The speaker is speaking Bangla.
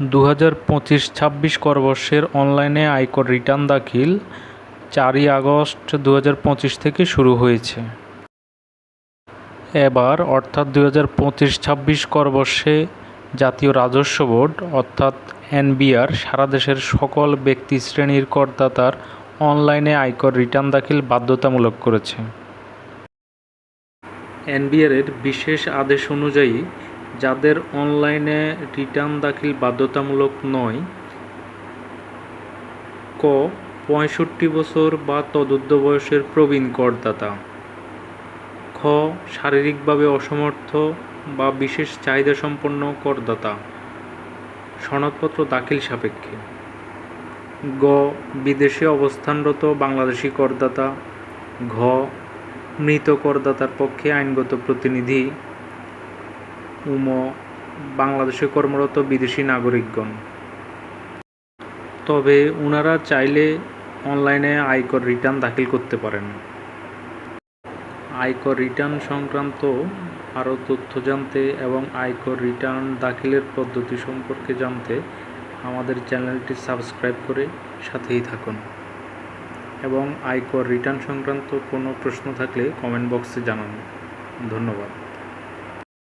দু হাজার পঁচিশ ছাব্বিশ করবর্ষের অনলাইনে আয়কর রিটার্ন দাখিল চারই আগস্ট দু হাজার পঁচিশ থেকে শুরু হয়েছে। এবার অর্থাৎ দু হাজার পঁচিশ ছাব্বিশ করবর্ষে জাতীয় রাজস্ব বোর্ড অর্থাৎ এনবিআর সারা দেশের সকল ব্যক্তি শ্রেণির করদাতার অনলাইনে আয়কর রিটার্ন দাখিল বাধ্যতামূলক করেছে। এনবিআরের বিশেষ আদেশ অনুযায়ী যাদের অনলাইনে রিটার্ন দাখিল বাধ্যতামূলক নয়, ক, পঁয়ষট্টি বছর বা তদুর্ধ্ব বয়সের প্রবীণ করদাতা। খ, শারীরিকভাবে অসমর্থ বা বিশেষ চাহিদা সম্পন্ন করদাতা। সনদপত্র দাখিল সাপেক্ষে। গ, বিদেশে অবস্থানরত বাংলাদেশি করদাতা। ঘ, মৃত করদাতার পক্ষে আইনগত প্রতিনিধি। উম বাংলাদেশে কর্মরত বিদেশি নাগরিকগণ। তবে ওনারা চাইলে অনলাইনে আয়কর রিটার্ন দাখিল করতে পারেন। আয়কর রিটার্ন সংক্রান্ত আরও তথ্য জানতে এবং আয়কর রিটার্ন দাখিলের পদ্ধতি সম্পর্কে জানতে আমাদের চ্যানেলটি সাবস্ক্রাইব করে সাথেই থাকুন। এবং আয়কর রিটার্ন সংক্রান্ত কোনো প্রশ্ন থাকলে কমেন্ট বক্সে জানান। ধন্যবাদ।